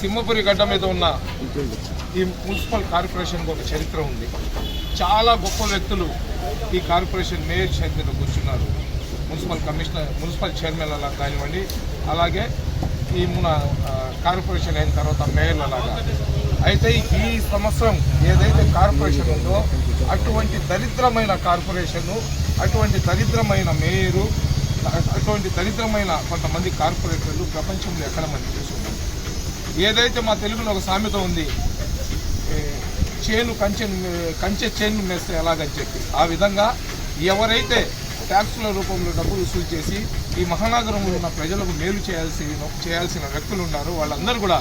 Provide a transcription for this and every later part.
సింహపురి గడ్డ మీద ఉన్న ఈ మున్సిపల్ కార్పొరేషన్కి ఒక చరిత్ర ఉంది. చాలా గొప్ప వ్యక్తులు ఈ కార్పొరేషన్ మేయర్ చరిత్రలో కూర్చున్నారు. మున్సిపల్ కమిషనర్ మున్సిపల్ చైర్మన్ అలా కానివ్వండి అలాగే ఈ మన కార్పొరేషన్ అయిన తర్వాత మేయర్లు అలాగా. అయితే ఈ సంవత్సరం ఏదైతే కార్పొరేషన్ ఉందో అటువంటి దరిద్రమైన కార్పొరేషన్ అటువంటి దరిద్రమైన మేయరు అటువంటి దరిద్రమైన కొంతమంది కార్పొరేటర్లు ప్రపంచంలో ఎక్కడ మంది తెలుసు ఏదైతే మా తెలుగులో ఒక సామెత ఉంది చేను కంచె కంచె చేను మేస్తే ఎలాగని చెప్పి. ఆ విధంగా ఎవరైతే ట్యాక్సుల రూపంలో డబ్బులు వసూలు చేసి ఈ మహానగరంలో ఉన్న ప్రజలకు మేలు చేయాల్సి చేయాల్సిన వ్యక్తులు ఉన్నారో వాళ్ళందరూ కూడా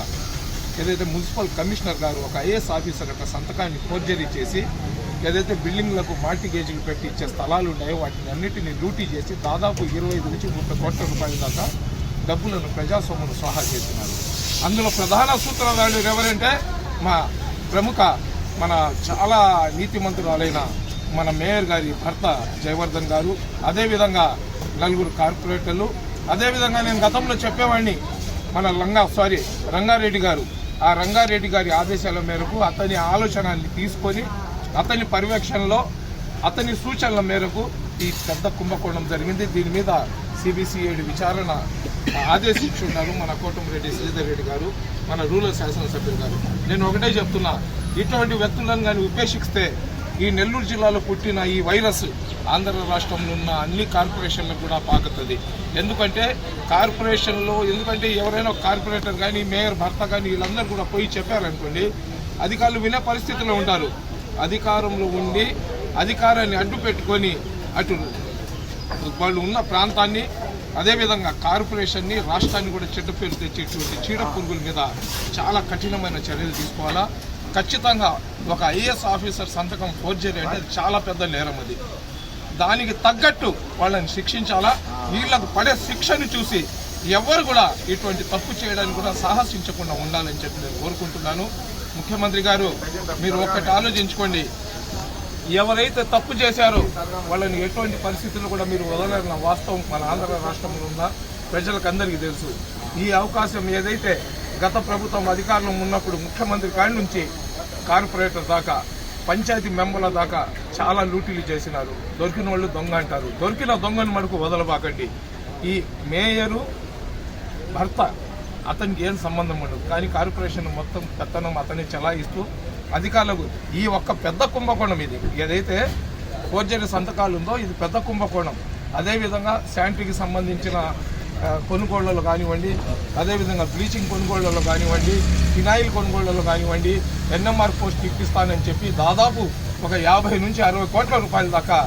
ఏదైతే మున్సిపల్ కమిషనర్ గారు ఒక ఐఏఎస్ ఆఫీసర్ యొక్క సంతకాన్ని ఫోర్జరీ చేసి ఏదైతే బిల్డింగ్లకు మార్టిగేజీలు పెట్టి ఇచ్చే స్థలాలు ఉన్నాయో వాటిని అన్నింటినీ లూటీ చేసి దాదాపు ఇరవై ఐదు నుంచి ముప్పై కోట్ల రూపాయల దాకా డబ్బులను ప్రజాస్వామ్యం సహా చేస్తున్నారు. అందులో ప్రధాన సూత్రధారులు ఎవరంటే మా ప్రముఖ మన చాలా నీతిమంతురాలైన మన మేయర్ గారి భర్త జయవర్ధన్ గారు అదేవిధంగా నలుగురు కార్పొరేటర్లు అదేవిధంగా నేను గతంలో చెప్పేవాడిని మన లంగా సారీ రంగారెడ్డి గారు. ఆ రంగారెడ్డి గారి ఆదేశాల మేరకు అతని ఆలోచనల్ని తీసుకొని అతని పర్యవేక్షణలో అతని సూచనల మేరకు ఈ పెద్ద కుంభకోణం జరిగింది. దీని మీద సిబిసిఐడి విచారణ ఆదేశించున్నారు మన కోటమిరెడ్డి శ్రీధర్ రెడ్డి గారు మన రూరల్ శాసనసభ్యులు గారు. నేను ఒకటే చెప్తున్నా ఇటువంటి వ్యక్తులను కానీ ఉపేక్షిస్తే ఈ నెల్లూరు జిల్లాలో పుట్టిన ఈ వైరస్ ఆంధ్ర రాష్ట్రంలో ఉన్న అన్ని కార్పొరేషన్లకు కూడా పాకుతుంది. ఎందుకంటే కార్పొరేషన్లో ఎందుకంటే ఎవరైనా కార్పొరేటర్ కానీ మేయర్ భర్త కానీ వీళ్ళందరూ కూడా పోయి చెప్పారనుకోండి అధికారులు వినే పరిస్థితిలో ఉంటారు. అధికారంలో ఉండి అధికారాన్ని అడ్డు పెట్టుకొని అటు వాళ్ళు ఉన్న ప్రాంతాన్ని అదేవిధంగా కార్పొరేషన్ని రాష్ట్రాన్ని కూడా చెడ్డ పేరు తెచ్చేటువంటి చీడ పురుగుల మీద చాలా కఠినమైన చర్యలు తీసుకోవాలా? ఖచ్చితంగా ఒక ఐఏఎస్ ఆఫీసర్ సంతకం ఫోర్జరీ అంటే చాలా పెద్ద నేరం అది. దానికి తగ్గట్టు వాళ్ళని శిక్షించాలా? వీళ్ళకు పడే శిక్షను చూసి ఎవరు కూడా ఇటువంటి తప్పు చేయడానికి కూడా సాహసించకుండా ఉండాలని చెప్పి నేను కోరుకుంటున్నాను. ముఖ్యమంత్రి గారు మీరు ఒక్కటి ఆలోచించుకోండి. ఎవరైతే తప్పు చేశారో వాళ్ళని ఎటువంటి పరిస్థితుల్లో కూడా మీరు వదలన్న వాస్తవం మన ఆంధ్ర రాష్ట్రంలో ఉన్న ప్రజలకందరికీ తెలుసు. ఈ అవకాశం ఏదైతే గత ప్రభుత్వం అధికారంలో ఉన్నప్పుడు ముఖ్యమంత్రి కాడి నుంచి కార్పొరేటర్ దాకా పంచాయతీ మెంబర్ల దాకా చాలా లూటీలు చేసినారు. దొరికిన వాళ్ళు దొంగ అంటారు. దొరికిన దొంగను మనకు వదలబాకండి. ఈ మేయరు భర్త అతనికి ఏం సంబంధం ఉండదు. కానీ కార్పొరేషన్ మొత్తం పెత్తనం అతన్ని చలాయిస్తూ అధికారులకు ఈ ఒక్క పెద్ద కుంభకోణం ఇది. ఏదైతే ఫోర్జరీ సంతకాలు ఉందో ఇది పెద్ద కుంభకోణం. అదేవిధంగా శానిటరీకి సంబంధించిన ఆ, కొనుగోళ్ళలో కానివ్వండి అదేవిధంగా బ్లీచింగ్ కొనుగోళ్ళలో కానివ్వండి ఫినాయిల్ కొనుగోళ్ళలో కానివ్వండి ఎన్ఎంఆర్ పోస్ట్ ఇప్పిస్తానని చెప్పి దాదాపు ఒక యాభై నుంచి అరవై కోట్ల రూపాయల దాకా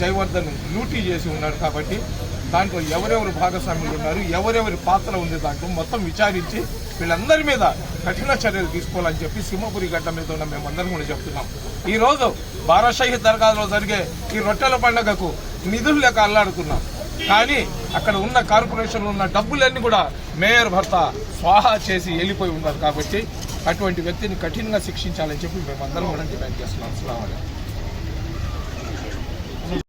జయవర్ధన్ లూటీ చేసి ఉన్నాడు కాబట్టి దాంట్లో ఎవరెవరు భాగస్వాములు ఉన్నారు ఎవరెవరి పాత్ర ఉంది దాంట్లో మొత్తం విచారించి వీళ్ళందరి మీద కఠిన చర్యలు తీసుకోవాలని చెప్పి సింహపురి గడ్డ మీద ఉన్న మేమందరం కూడా చెప్తున్నాం. ఈరోజు బారాషాహి దర్గాలో జరిగే ఈ రొట్టెల పండగకు నిధులు లేక అల్లాడుతున్నాం. కానీ అక్కడ ఉన్న కార్పొరేషన్లో ఉన్న డబ్బులన్నీ కూడా మేయర్ భర్త స్వాహా చేసి వెళ్ళిపోయి ఉన్నారు కాబట్టి అటువంటి వ్యక్తిని కఠినంగా శిక్షించాలని చెప్పి మేమందరం కూడా డిమాండ్ చేస్తున్నాం. అస్సలం